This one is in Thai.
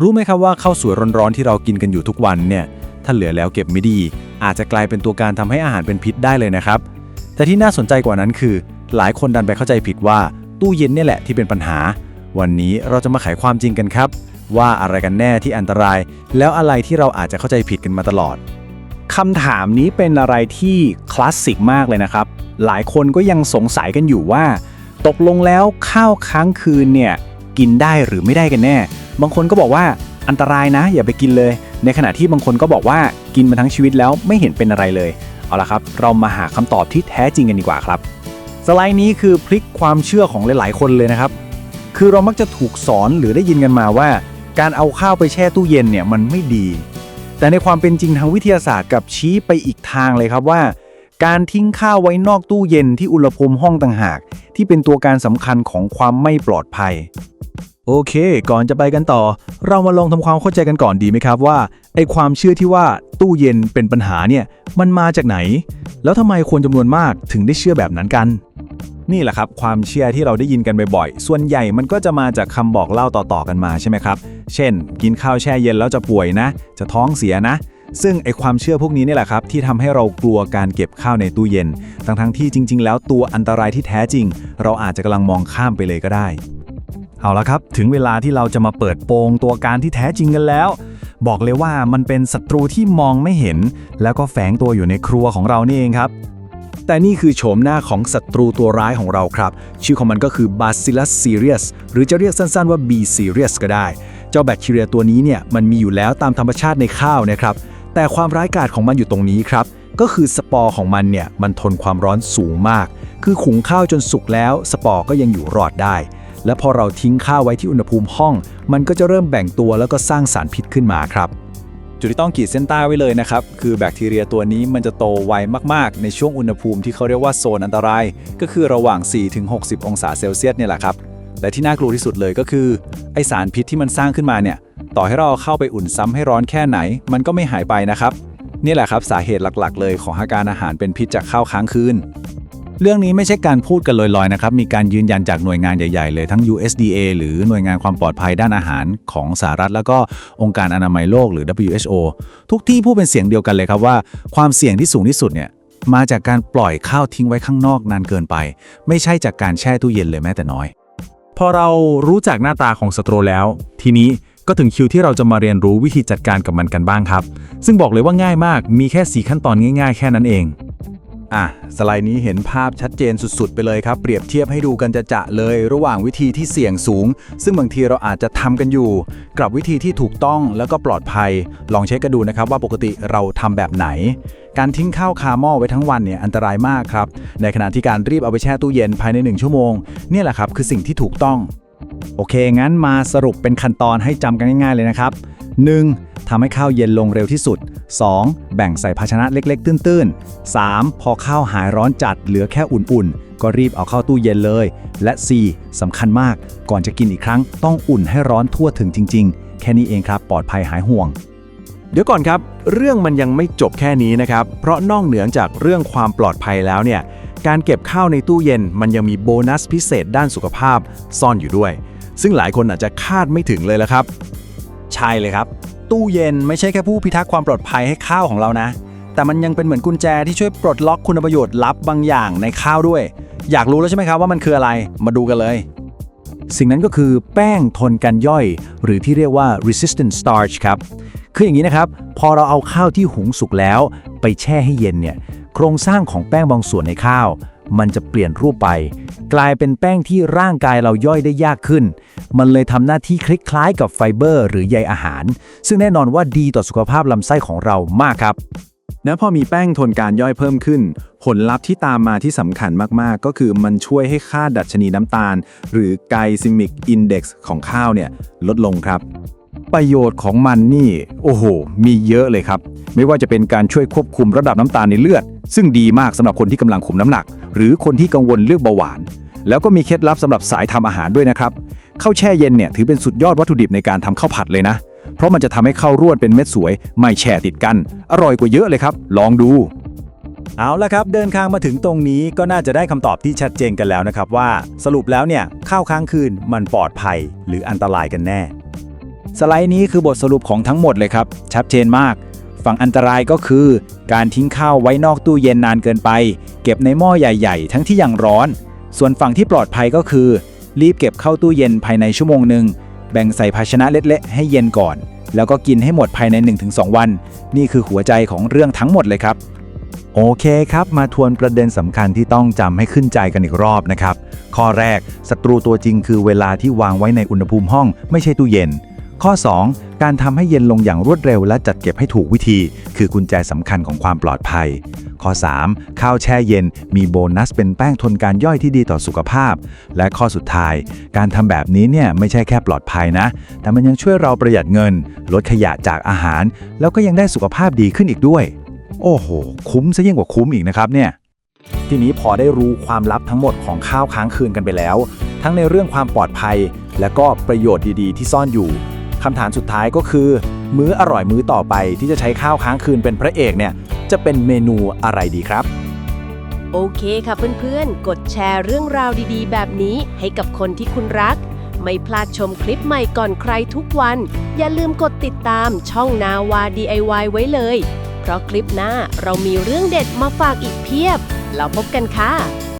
รู้ไหมครับว่าข้าวสวยร้อนๆที่เรากินกันอยู่ทุกวันเนี่ย ถ้าเหลือแล้วเก็บไม่ดี อาจจะกลายเป็นตัวการทำให้อาหารเป็นพิษได้เลยนะครับ แต่ที่น่าสนใจกว่านั้นคือ หลายคนดันไปเข้าใจผิดว่าตู้เย็นเนี่ยแหละที่เป็นปัญหา วันนี้เราจะมาไขความจริงกันครับ ว่าอะไรกันแน่ที่อันตราย แล้วอะไรที่เราอาจจะเข้าใจผิดกันมาตลอดคำถามนี้เป็นอะไรที่คลาสสิกมากเลยนะครับ หลายคนก็ยังสงสัยกันอยู่ว่า ตกลงแล้วข้าวค้างคืนเนี่ยกินได้หรือไม่ได้กันแน่ บางคนก็บอกว่าอันตรายนะ อย่าไปกินเลย ในขณะที่บางคนก็บอกว่ากินมาทั้งชีวิตแล้วไม่เห็นเป็นอะไรเลย เอาละครับ เรามาหาคำตอบที่แท้จริงกันดีกว่าครับ สไลด์นี้คือพลิกความเชื่อของหลาย ๆ คนเลยนะครับ คือเรามักจะถูกสอนหรือได้ยินกันมาว่า การเอาข้าวไปแช่ตู้เย็นเนี่ยมันไม่ดี แต่ในความเป็นจริงทางวิทยาศาสตร์กับชี้ไปอีกทางเลยครับว่า การทิ้งข้าวไว้นอกตู้เย็นที่อุณหภูมิห้องต่างหาก ที่เป็นตัวการสำคัญของความไม่ปลอดภัย โอเค ก่อนจะไปกันต่อ เรามาลองทำความเข้าใจกันก่อนดีไหมครับว่าไอความเชื่อที่ว่าตู้เย็นเป็นปัญหาเนี่ยมันมาจากไหน แล้วทำไมคนจำนวนมากถึงได้เชื่อแบบนั้นกัน นี่แหละครับ ความเชื่อที่เราได้ยินกันบ่อยๆ ส่วนใหญ่มันก็จะมาจากคำบอกเล่าต่อๆกันมาใช่ไหมครับ เช่น กินข้าวแช่เย็นแล้วจะป่วยนะ จะท้องเสียนะ ซึ่งไอความเชื่อพวกนี้นี่แหละครับที่ทำให้เรากลัวการเก็บข้าวในตู้เย็น ทั้งๆที่จริง ๆ แล้วตัวอันตรายที่แท้จริง เราอาจจะกำลังมองข้ามไปเลยก็ได้ เอาละครับ ถึงเวลาที่เราจะมาเปิดโปงตัวการที่แท้จริงกันแล้ว บอกเลยว่ามันเป็นศัตรูที่มองไม่เห็น แล้วก็แฝงตัวอยู่ในครัวของเรานี่เองครับ แต่นี่คือโฉมหน้าของศัตรูตัวร้ายของเราครับ ชื่อของมันก็คือ Bacillus cereus หรือจะเรียกสั้นๆว่า B cereus ก็ได้ เจ้าแบคทีเรียตัวนี้เนี่ยมันมีอยู่แล้วตามธรรมชาติในข้าวนะครับแต่ความร้ายกาจของมันอยู่ตรงนี้ครับก็คือสปอร์ของมันเนี่ยมันทนความร้อนสูงมาก คือขุงข้าวจนสุกแล้ว สปอร์ก็ยังอยู่รอดได้ และพอเราทิ้งข้าวไว้ที่อุณหภูมิห้อง มันก็จะเริ่มแบ่งตัวแล้วก็สร้างสารพิษขึ้นมาครับ จุดที่ต้องขีดเส้นใต้ไว้เลยนะครับ คือแบคทีเรียตัวนี้มันจะโตไวมากๆ ในช่วงอุณหภูมิที่เขาเรียกว่าโซนอันตราย ก็คือระหว่าง 4-60 องศาเซลเซียสเนี่ยแหละครับและที่น่ากลัวที่สุดเลยก็คือ ไอสารพิษที่มันสร้างขึ้นมาเนี่ย ต่อให้เราเอาเข้าไปอุ่นซ้ำให้ร้อนแค่ไหน มันก็ไม่หายไปนะครับ นี่แหละครับสาเหตุหลักๆ เลยของอาการอาหารเป็นพิษจากข้าวค้างคืน เรื่องนี้ไม่ใช่การพูดกันลอยๆนะครับ มีการยืนยันจากหน่วยงานใหญ่ๆเลยทั้ง USDA หรือหน่วยงานความปลอดภัยด้านอาหารของสหรัฐ แล้วก็องค์การอนามัยโลกหรือ WHO ทุกที่พูดเป็นเสียงเดียวกันเลยครับว่าความเสี่ยงที่สูงที่สุดเนี่ยมาจากการปล่อยข้าวทิ้งไว้ข้างนอกนานเกินไป ไม่ใช่จากการแช่ตู้เย็นเลยแม้แต่น้อย พอเรารู้จักหน้าตาของศัตรแล้ว ทีนี้ก็ถึงคิวที่เราจะมาเรียนรู้วิธีจัดการกับมันกันบ้างครับ ซึ่งบอกเลยว่าง่ายมากมีแค่ 4 ขั้นตอนง่าย ๆ แค่นั้นเอง อะ สไลด์นี้เห็นภาพชัดเจนสุดๆ ไปเลยครับ เปรียบเทียบให้ดูกันจะจะเลย ระหว่างวิธีที่เสี่ยงสูง ซึ่งบางทีเราอาจจะทำกันอยู่ กับวิธีที่ถูกต้องแล้วก็ปลอดภัย ลองเช็คกันดูนะครับว่าปกติเราทำแบบไหน การทิ้งข้าวคาหม้อไว้ทั้งวันเนี่ยอันตรายมากครับ ในขณะที่การรีบเอาไปแช่ตู้เย็นภายใน 1 ชั่วโมงเนี่ยแหละครับคือสิ่งที่ถูกต้อง โอเค งั้นมาสรุปเป็นขั้นตอนให้จำกันง่ายๆเลยนะครับ 1. ทำให้ข้าวเย็นลงเร็วที่สุด 2. แบ่งใส่ภาชนะเล็กๆ ตื้นๆ 3. พอข้าวหายร้อนจัดเหลือแค่อุ่นๆ ก็รีบเอาเข้าตู้เย็นเลย และ 4. สำคัญมาก ก่อนจะกินอีกครั้ง ต้องอุ่นให้ร้อนทั่วถึงจริง ๆ แค่นี้เองครับ ปลอดภัยหายห่วง เดี๋ยวก่อนครับ เรื่องมันยังไม่จบแค่นี้นะครับ เพราะนอกเหนือจากเรื่องความปลอดภัยแล้วเนี่ยการเก็บข้าวในตู้เย็นมันยังมีโบนัสพิเศษด้านสุขภาพซ่อนอยู่ด้วย ซึ่งหลายคนอาจจะคาดไม่ถึงเลยละครับ ใช่เลยครับ ตู้เย็นไม่ใช่แค่ผู้พิทักษ์ความปลอดภัยให้ข้าวของเรานะ แต่มันยังเป็นเหมือนกุญแจที่ช่วยปลดล็อกคุณประโยชน์ลับบางอย่างในข้าวด้วย อยากรู้แล้วใช่ไหมครับว่ามันคืออะไรมาดูกันเลย สิ่งนั้นก็คือแป้งทนการย่อย หรือที่เรียกว่า resistant starch ครับคืออย่างนี้นะครับ พอเราเอาข้าวที่หุงสุกแล้ว ไปแช่ให้เย็นเนี่ยโครงสร้างของแป้งบางส่วนในข้าว มันจะเปลี่ยนรูปไป กลายเป็นแป้งที่ร่างกายเราย่อยได้ยากขึ้น มันเลยทำหน้าที่คล้ายๆกับไฟเบอร์ หรือใยอาหาร ซึ่งแน่นอนว่าดีต่อสุขภาพลำไส้ของเรามากครับและพอมีแป้งทนการย่อยเพิ่มขึ้น ผลลัพธ์ที่ตามมาที่สำคัญมากๆ ก็คือมันช่วยให้ค่าดัชนีน้ำตาล หรือ glycemic index ของข้าวเนี่ยลดลงครับ ประโยชน์ของมันนี่ โอ้โห มีเยอะเลยครับ ไม่ว่าจะเป็นการช่วยควบคุมระดับน้ำตาลในเลือด ซึ่งดีมากสำหรับคนที่กำลังคุมน้ำหนัก หรือคนที่กังวลเรื่องเบาหวาน แล้วก็มีเคล็ดลับสำหรับสายทำอาหารด้วยนะครับข้าวแช่เย็นเนี่ยถือเป็นสุดยอดวัตถุดิบในการทำข้าวผัดเลยนะ เพราะมันจะทำให้ข้าวร่วนเป็นเม็ดสวย ไม่แช่ติดกัน อร่อยกว่าเยอะเลยครับ ลองดู เอาละครับ เดินทางมาถึงตรงนี้ก็น่าจะได้คำตอบที่ชัดเจนกันแล้วนะครับว่า สรุปแล้วเนี่ยข้าวค้างคืนมันปลอดภัย หรืออันตรายกันแน่ สไลด์นี้คือบทสรุปของทั้งหมดเลยครับชัดเจนมาก ฝั่งอันตรายก็คือ การทิ้งข้าวไว้นอกตู้เย็นนานเกินไป เก็บในหม้อใหญ่ๆ ทั้งที่ยังร้อน ส่วนฝั่งที่ปลอดภัยก็คือ รีบเก็บเข้าตู้เย็นภายในชั่วโมงหนึ่งแบ่งใส่ภาชนะเล็กๆให้เย็นก่อน แล้วก็กินให้หมดภายใน 1-2 วัน นี่คือหัวใจของเรื่องทั้งหมดเลยครับ โอเคครับ มาทวนประเด็นสำคัญที่ต้องจำให้ขึ้นใจกันอีกรอบนะครับ ข้อแรกศัตรูตัวจริงคือเวลาที่วางไว้ในอุณหภูมิห้อง ไม่ใช่ตู้เย็น ข้อ 2 การทำให้เย็นลงอย่างรวดเร็วและจัดเก็บให้ถูกวิธี คือกุญแจสำคัญของความปลอดภัย ข้อ 3 ข้าวแช่เย็น มีโบนัสเป็นแป้งทนการย่อยที่ดีต่อสุขภาพ และข้อสุดท้าย การทำแบบนี้เนี่ยไม่ใช่แค่ปลอดภัยนะ แต่มันยังช่วยเราประหยัดเงิน ลดขยะจากอาหาร แล้วก็ยังได้สุขภาพดีขึ้นอีกด้วย โอ้โห คุ้มซะยิ่งกว่าคุ้มอีกนะครับเนี่ยทีนี้พอได้รู้ความลับทั้งหมดของข้าวค้างคืนกันไปแล้ว ทั้งในเรื่องความปลอดภัย และก็ประโยชน์ดีๆ ที่ซ่อนอยู่ คำถามสุดท้ายก็คือ มื้ออร่อยมื้อต่อไปที่จะใช้ข้าวค้างคืนเป็นพระเอกเนี่ยจะเป็นเมนูอะไรดีครับ โอเคค่ะเพื่อนๆ กดแชร์เรื่องราวดีๆ แบบนี้ให้กับคนที่คุณรัก ไม่พลาดชมคลิปใหม่ก่อนใครทุกวัน อย่าลืมกดติดตามช่องนาวา DIY ไว้เลย เพราะคลิปหน้าเรามีเรื่องเด็ดมาฝากอีกเพียบ แล้วพบกันค่ะ